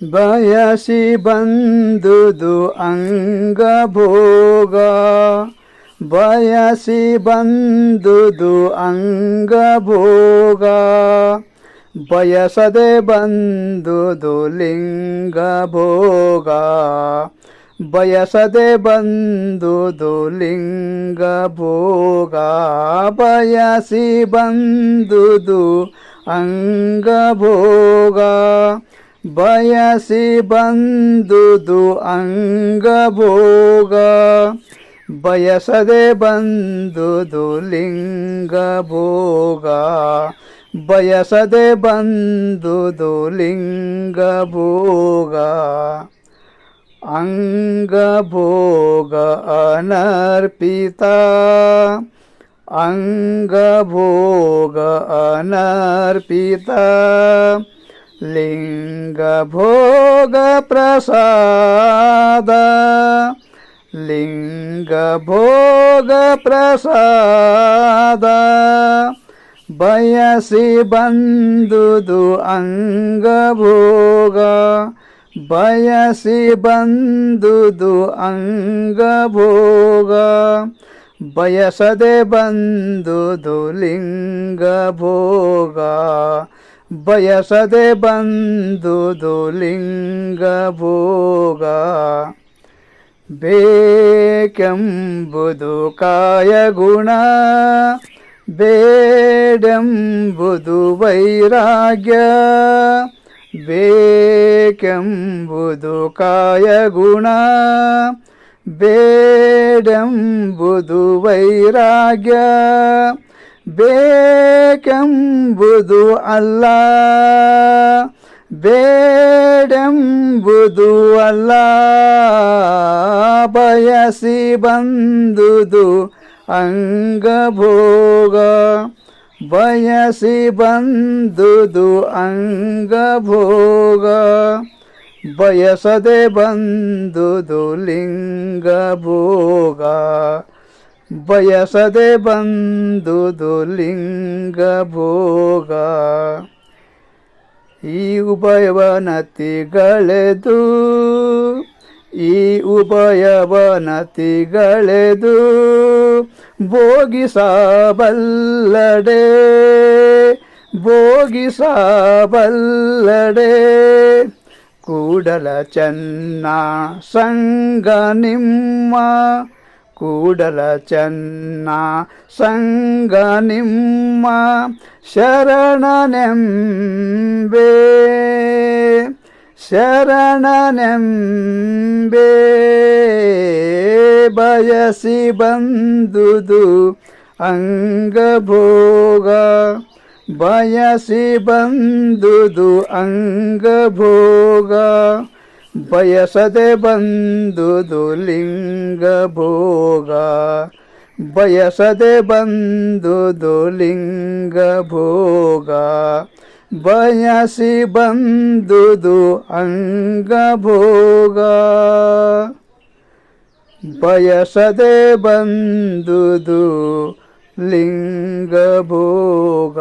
ಬಯಸಿ ಬಂದುದು ಅಂಗಭೋಗ ಬಯಸಿ ಬಂದುದು ಅಂಗಭೋಗ ಬಯಸದೆ ಬಂದುದು ಲಿಂಗಭೋಗ ಬಯಸದೆ ಬಂದುದು ಲಿಂಗ ಭೋಗ ಬಯಸಿ ಬಂದುದು ಅಂಗಭೋಗ ಬಯಸಿ ಬಂದುದು ಅಂಗಭೋಗ ಬಯಸದೆ ಬಂದುದು ಲಿಂಗ ಭೋಗ ಬಯಸದೆ ಬಂದುದು ಲಿಂಗ ಭೋಗ ಅಂಗಭೋಗ ಅನರ್ಪಿತ ಅಂಗಭೋಗ ಅನರ್ಪಿತ ಲಿಂಗಭೋಗ ಪ್ರಸಾದ ಲಿಂಗಭೋಗ ಪ್ರಸಾದ ಬಯಸಿ ಬಂದುದು ಅಂಗಭೋಗ ಬಯಸಿ ಬಂದುದು ಅಂಗಭೋಗ ಬಯಸದೆ ಬಂದುದು ಲಿಂಗಭೋಗ ಬಯಸದೆ ಬಂದುದು ಲಿಂಗ ಭೋಗ ಬೇಕೆಂಬುದು ಕಾಯಗುಣ ಬೇಡೆಂಬುದು ವೈರಾಗ್ಯ ಬೇಕೆಂಬುದು ಕಾಯಗುಣ ಬೇಡೆಂಬುದು ವೈರಾಗ್ಯ ಬೇಕೆಂಬುದು ಅಲ್ಲ ಬೇಡೆಂಬುದು ಅಲ್ಲ ಬಯಸಿ ಬಂದುದು ಅಂಗಭೋಗ. ಬಯಸಿ ಬಂದುದು ಅಂಗಭೋಗ ಬಯಸದೆ ಬಂದುದು ಲಿಂಗಭೋಗ ಬಯಸದೆ ಬಂದುದು ಲಿಂಗಭೋಗ. ಈ ಉಭಯವನತಿಗಳೆದು ಈ ಉಭಯವನತಿಗಳೆದು ഭോഗിസാബല്ലടേ ഭോഗിസാബല്ലടേ കൂടല ചെന്ന സംഗനിമ്മ കൂടല ചെന്ന സംഗനിമ്മ ശരണനെമ്പേ ശരണനെമ്പേ. ಬಯಸಿ ಬಂದುದು ಅಂಗಭೋಗ ಬಯಸಿ ಬಂದುದು ಅಂಗಭೋಗ ಬಯಸದೆ ಬಂದುದು ಲಿಂಗ ಭೋಗ ಬಯಸದೆ ಬಂದುದು ಲಿಂಗ ಭೋಗ ಬಯಸಿ ಬಂದುದು ಅಂಗಭೋಗ ಬಯಸದೆ ಬಂದುದು ಲಿಂಗ ಭೋಗ